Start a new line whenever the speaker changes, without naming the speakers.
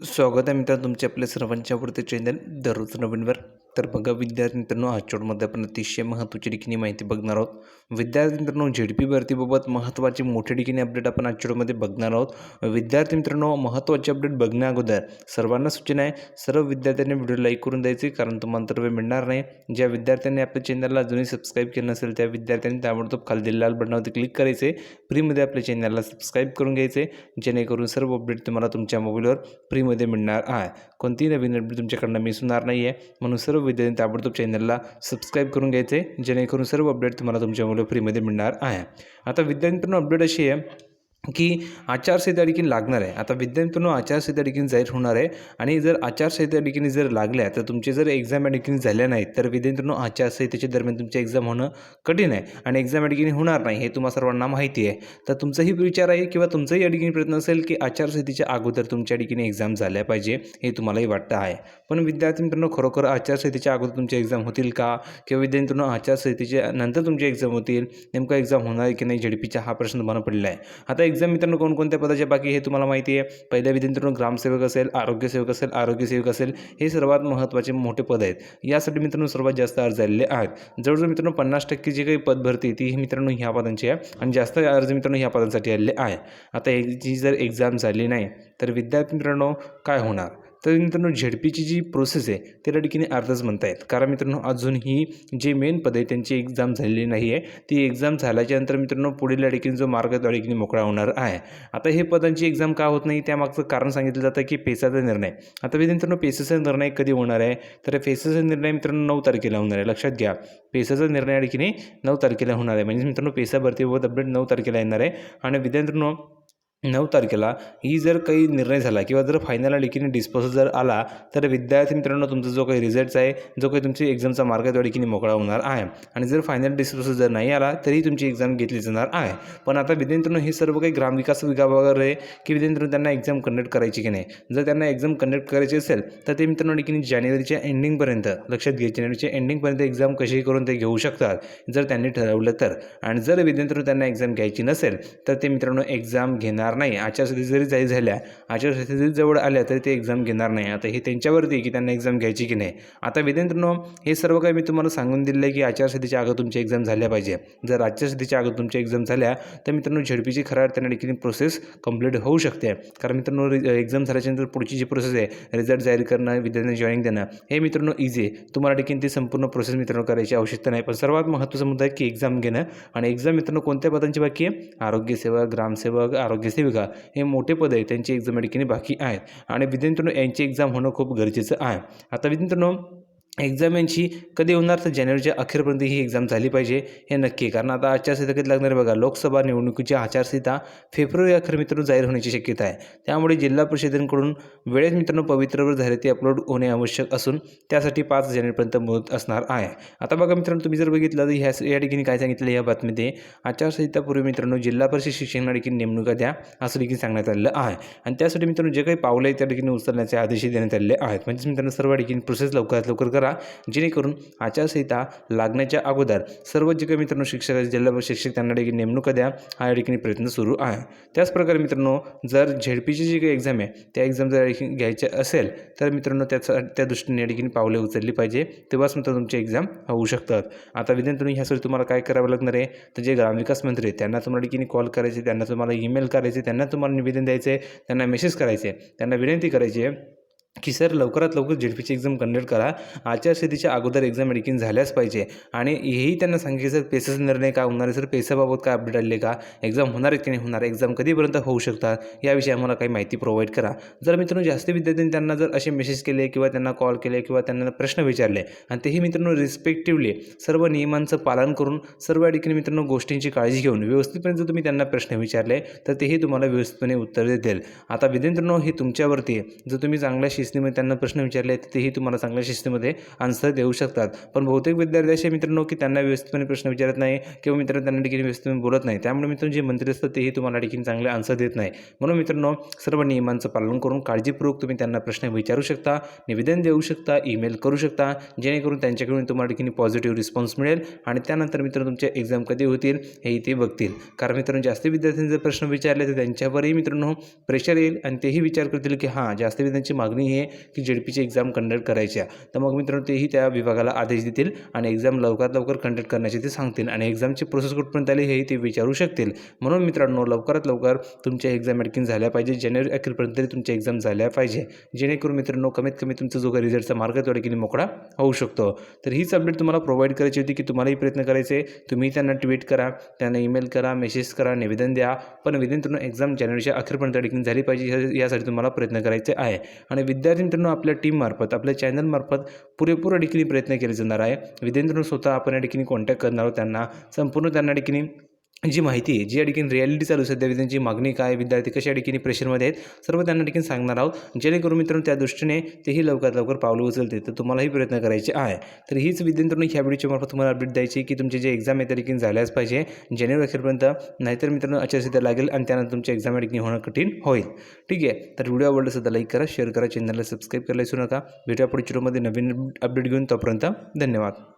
स्वागत आहे मित्रांनो तुमच्या आपल्या सर्वांच्या आवडते चॅनल दररोज नवीनवर. तर बघा विद्यार्थी मित्रांनो आजच्यामध्ये आपण अतिशय महत्त्वाची ठिकाणी माहिती बघणार आहोत. विद्यार्थी मित्रांनो झेड पी भरतीबाबत महत्त्वाचे मोठ्या ठिकाणी अपडेट आपण आजच्यामध्ये बघणार आहोत. विद्यार्थी मित्रांनो महत्त्वाचे अपडेट बघण्या अगोदर सर्वांना सूचना आहे सर्व विद्यार्थ्यांनी व्हिडिओ लाईक करून द्यायचे कारण तुम्हाला तर वेळ मिळणार नाही. ज्या विद्यार्थ्यांनी आपल्या चॅनलला अजूनही सबस्क्राईब केलं नसेल त्या विद्यार्थ्यांनी ताबडतोब खाली दिलेल्या लाल बटनावरती क्लिक करायचे. फ्रीमध्ये आपल्या चॅनलला सबस्क्राईब करून घ्यायचे जेणेकरून सर्व अपडेट तुम्हाला तुमच्या मोबाईलवर फ्रीमध्ये मिळणार आहे. कोणतीही नवीन अपडेट तुमच्याकडनं मिस होणार नाही आहे म्हणून सर्व विद्यार्थी ताबडतोब चॅनलला सबस्क्राईब करून घ्यायचे जेणेकरून सर्व अपडेट तुम्हाला तुमच्या मुलं फ्रीमध्ये मिळणार आहे. आता विद्यार्थ्यांना अपडेट अशी आहे की आचारसंहिता देखील लागणार आहे. आता विद्यार्थ्यांनो आचारसंहिता देखील जाहीर होणार आहे आणि जर आचारसंहिता देखील जर लागल्या तर तुमचे जर एक्झाम या झाल्या नाहीत तर विद्यार्थ्यांनो आचारसंहितेच्या दरम्यान तुमचे एक्झाम होणं कठीण आहे आणि एक्झाम या ठिकाणी होणार नाही हे तुम्हाला सर्वांना माहिती आहे. तर तुमचाही विचार आहे किंवा तुमचाही या ठिकाणी प्रयत्न असेल की आचारसंहितेच्या अगोदर तुमच्या ठिकाणी एक्झाम झाल्या पाहिजे हे तुम्हालाही वाटतं आहे. पण विद्यार्थी मित्रांनो खरोखर आचारसंहितेच्या अगोदर तुमचे एक्झाम होतील का? किंवा विद्यार्थ्यांनो आचारसंहितेच्या नंतर तुमची एक्झाम होतील? नेमकं एक्झाम होणार आहे की नाही झेडपीचा हा प्रश्न तुम्हाला पडला आहे. आता एक्झाम मित्रांनो कोणकोणत्या पदाचे बाकी हे तुम्हाला माहिती आहे. पहिल्या विद्यार्थ्यांनो ग्रामसेवक असेल आरोग्यसेवक असेल आरोग्यसेवक असेल हे सर्वात महत्त्वाचे मोठे पद आहेत. यासाठी मित्रांनो सर्वात जास्त अर्ज आलेले आहेत. जवळजवळ मित्रांनो पन्नास टक्के जी काही पद भरती ती मित्रांनो ह्या पदांची आहे. आणि जास्त अर्ज मित्रांनो ह्या पदांसाठी आलेले आहे आता जी जर एक्झाम झाली नाही तर विद्यार्थी मित्रांनो काय होणार? तर मित्रांनो झेडपीची जी प्रोसेस आहे त्याला त्या ठिकाणी अर्धच म्हणता येत. कारण मित्रांनो अजूनही जे मेन पद आहे त्यांची एक्झाम झालेली नाही आहे. ती एक्झाम झाल्याच्यानंतर मित्रांनो पुढील या ठिकाणी जो मार्ग त्या ठिकाणी मोकळा होणार आहे. आता हे पदांची एक्झाम का होत नाही त्यामागचं कारण सांगितलं जातं की पेसाचा निर्णय. आता मित्रांनो पेसाचा निर्णय कधी होणार आहे? तर पेसाचा निर्णय मित्रांनो नऊ तारखेला होणार आहे. लक्षात घ्या. पेसाचा निर्णय या ठिकाणी नऊ तारखेला होणार आहे. म्हणजे मित्रांनो पेसा भरतीबाबत अपडेट नऊ तारखेला येणार आहे. आणि विद्यार्थ्यांनो नऊ तारखेला ही जर काही निर्णय झाला किंवा जर फायनल ठिकाणी डिस्पोजल जर आला तर विद्यार्थी मित्रांनो तुमचा जो काही रिझल्ट आहे जो काही तुमची एक्झामचा मार्ग त्या ठिकाणी मोकळा होणार आहे. आणि जर फायनल डिस्पोजल जर नाही आला तरी तुमची एक्झाम घेतली जाणार आहे. पण आता विद्यार्थ्यांनो हे सर्व काही ग्रामविकास विभागावर आहे की विद्यार्थ्यांनो त्यांना एक्झाम कंडक्ट करायची की नाही? जर त्यांना एक्झाम कंडक्ट करायची असेल तर ते मित्रांनो ठिकाणी जानेवारीच्या एंडिंगपर्यंत लक्षात घ्या जानेवारीच्या एंडिंगपर्यंत एक्झाम कशी करून ते घेऊ शकतात जर त्यांनी ठरवलं तर. आणि जर विद्यार्थ्यांनो त्यांना एक्झाम घ्यायची नसेल तर ते मित्रांनो एक्झाम घेणार नाही. आचारसंहिता जरी जाहीर झाल्या आचारसंहिता जरी जवळ आल्या तरी ते एक्झाम घेणार नाही. आता हे त्यांच्यावरती आहे की त्यांना एक्झाम घ्यायची की नाही? आता विद्यार्थ्यांनो हे सर्व काही मी तुम्हाला सांगून दिलं आहे की आचारसंहितेच्या अगोदर तुमची एक्झाम झाल्या पाहिजे. जर आचारसंहितेच्या अगोदर तुमची एक्झाम झाल्या तर मित्रांनो झेडपीची खऱ्या अर्थाने देखील प्रोसेस कंप्लीट होऊ शकते. कारण मित्रांनो एक्झाम झाल्याच्यानंतर पुढची जी प्रोसेस आहे रिझल्ट जाहीर करणं विद्यार्थ्यांना जॉईनिंग देणं हे मित्रांनो इझी आहे. तुम्हाला देखील ती संपूर्ण प्रोसेस मित्रांनो करायची आवश्यकता नाही. पण सर्वात महत्त्वाचा मुद्दा आहे की एक्झाम घेणं. आणि एक्झाम मित्रांनो कोणत्या पदांची बाकी आहे? आरोग्यसेवक ग्रामसेवक आरोग्यसेवक हे मोठे पद आहे त्यांची एक्झाम या ठिकाणी बाकी आहेत. आणि विद्यार्थ्यांनो यांची एक्झाम होणं खूप गरजेचं आहे. आता विद्यार्थ्यांनो एक्झाम यांची कधी होणार तर जानेवारीच्या अखेरपर्यंत ही एक्झाम झाली पाहिजे हे नक्की कारण आता आचारसंहिता कधी लागणार बघा? लोकसभा निवडणुकीची आचारसंहिता फेब्रुवारी अखेर मित्रांनो जाहीर होण्याची शक्यता आहे. त्यामुळे जिल्हा परिषदेकडून वेळेत मित्रांनो पवित्रवर झाले ते अपलोड होणे आवश्यक असून त्यासाठी पाच जानेवारीपर्यंत मुदत असणार आहे. आता बघा मित्रांनो तुम्ही जर बघितलं तर ह्या या ठिकाणी काय सांगितलं या बातमीमध्ये आचारसंहितापूर्वी मित्रांनो जिल्हा परिषद शिक्षण देखील नेमणुका द्या असं देखील सांगण्यात आलेलं आहे. आणि त्यासाठी मित्रांनो जे काही पावलं आहे त्या ठिकाणी उचलण्याचे आदेश देण्यात आलेले आहेत. म्हणजेच मित्रांनो सर्व ठिकाणी प्रोसेस लवकरात लवकर करा. जेणेकरून आचारसंहिता लागण्याच्या अगोदर सर्व जे काही मित्रांनो शिक्षक जिल्हा शिक्षक त्यांना देखील नेमणुका द्या. हा या ठिकाणी प्रयत्न सुरू आहे. त्याचप्रकारे मित्रांनो जर झेडपीची जी काही एक्झाम आहे त्या एक्झाम जर घ्यायच्या असेल तर मित्रांनो त्याचा त्या दृष्टीने या ठिकाणी पावले उचलली पाहिजे. तेव्हाच मित्रांनो तुमची एक्झाम होऊ शकतात. आता विद्यार्थ्यांनी ह्यासाठी तुम्हाला काय करावं लागणार आहे? तर जे ग्रामविकास मंत्री आहेत त्यांना तुम्हाला ठिकाणी कॉल करायचे त्यांना तुम्हाला ईमेल करायचे त्यांना तुम्हाला निवेदन द्यायचे त्यांना मेसेज करायचे त्यांना विनंती करायची आहे. की सर लवकरात लवकर झेडपीची एक्झाम कंडक्ट करा. आचारसंहितेच्या अगोदर एक्झाम मेडिकिन झाल्याच पाहिजे. आणि हेही त्यांना सांगितलं सर पेसाचा निर्णय काय होणार आहे? सर पेसाबाबत काय अपडेट आले का? एक्झाम होणार आहे की नाही होणार? एक्झाम कधीपर्यंत होऊ शकतात? याविषयी आम्हाला काही माहिती प्रोव्हाइड करा. जर मित्रांनो जास्त विद्यार्थ्यांनी त्यांना जर असे मेसेज केले किंवा त्यांना कॉल केले किंवा त्यांना प्रश्न विचारले आणि तेही मित्रांनो रिस्पेक्टिव्हली सर्व नियमांचं पालन करून सर्व या ठिकाणी मित्रांनो गोष्टींची काळजी घेऊन व्यवस्थितपणे जर तुम्ही त्यांना प्रश्न विचारले तर तेही तुम्हाला व्यवस्थितपणे उत्तर देतील. आता विद्यार्थ्यांनो हे तुमच्यावरती आहे. जर तुम्ही चांगल्या शिस्तीमध्ये त्यांना प्रश्न विचारले आहेत तेही तुम्हाला चांगल्या शिस्तीमध्ये आन्सर देऊ शकतात. पण बहुतेक विद्यार्थी असे मित्रांनो की त्यांना व्यवस्थितपणे प्रश्न विचारत नाही किंवा मित्रांनो त्यांना ठिकाणी व्यवस्थितपणे बोलत नाही. त्यामुळे मित्रांनो जे मंत्री असतात तेही तुम्हाला ठिकाणी चांगले आन्सर देत नाही. म्हणून मित्रांनो सर्व नियमांचं पालन करून काळजीपूर्वक तुम्ही त्यांना प्रश्न विचारू शकता निवेदन देऊ शकता ईमेल करू शकता. जेणेकरून त्यांच्याकडून तुम्हाला ठिकाणी पॉझिटिव्ह रिस्पॉन्स मिळेल आणि त्यानंतर मित्रांनो तुमच्या एक्झाम कधी होतील हे ते बघतील. कारण मित्रांनो जास्त विद्यार्थ्यांनी जर प्रश्न विचारले तर त्यांच्यावरही मित्रांनो प्रेशर येईल आणि तेही विचार करतील की हां जास्त विद्यार्थ्यांची मागणी हे आहे की जेडपीची एक्झाम कंडक्ट करायच्या तर मग मित्रांनो तेही त्या विभागाला आदेश देतील आणि एक्झाम लवकरात लवकर कंडक्ट करण्याचे ते सांगतील आणि एक्झामची प्रोसेस कुठपर्यंत आली हेही ते विचारू शकतील. म्हणून मित्रांनो लवकरात लवकर तुमच्या एक्झाम ॲडकिन झाल्या पाहिजे जानेवारी अखेरपर्यंत तरी तुमच्या एक्झाम झाल्या पाहिजे. जेणेकरून मित्रांनो कमीत कमी तुमचा जो काही रिझल्टचा मार्ग तेवढा की मोकळा होऊ शकतो. तर हीच अपडेट तुम्हाला प्रोव्हाइड करायची होती की तुम्हालाही प्रयत्न करायचे. तुम्ही त्यांना ट्विट करा त्यांना ईमेल करा मेसेज करा निवेदन द्या. पण विद्यार्थ्यांना एक्झाम जानेवारीच्या अखेरपर्यंत डिग्री झाली पाहिजे यासाठी तुम्हाला प्रयत्न करायचे आहे. आणि विद्यार्थी मित्रांनो आपल्या टीममार्फत आपल्या चॅनलमार्फत पुरेपूर ठिकाणी प्रयत्न केले जाणार आहे. विद्यार्थ्यांनो स्वतः आपण या ठिकाणी कॉन्टॅक्ट करणार आहोत. त्यांना संपूर्ण त्यांना ठिकाणी जी माहिती आहे जी या ठिकाणी रिॲलिटी चालू सध्या विद्यार्थ्यांची मागणी काय विद्यार्थी कशा ठिकाणी प्रेशरमध्ये आहेत सर्व त्यांना ठिकाणी सांगणार आहोत. जेणेकरून मित्रांनो त्या दृष्टीने तेही लवकरात लवकर पावलं उचलते तर तुम्हालाही प्रयत्न करायचे आहे. तर हीच विद्यार्थ्यांनी ह्या व्हिडिओच्या मार्फत तुम्हाला अपडेट द्यायची की तुमचे जे एक्झाम आहे त्या ठिकाणी झाल्याच पाहिजे. जानेवारी अखेरपर्यंत नाहीतर मित्रांनो आचारसंहिता लागेल आणि त्यानंतर तुमच्या एक्झाम या ठिकाणी होणं कठीण होईल. ठीक आहे? तर व्हिडिओ आवडला सुद्धा लाईक करा शेअर करा चॅनलला सबस्क्राईब करायला विसरू नका. व्हिडिओ पुढच्या व्हिडिओमध्ये नवीन अपडेट घेऊन तोपर्यंत धन्यवाद.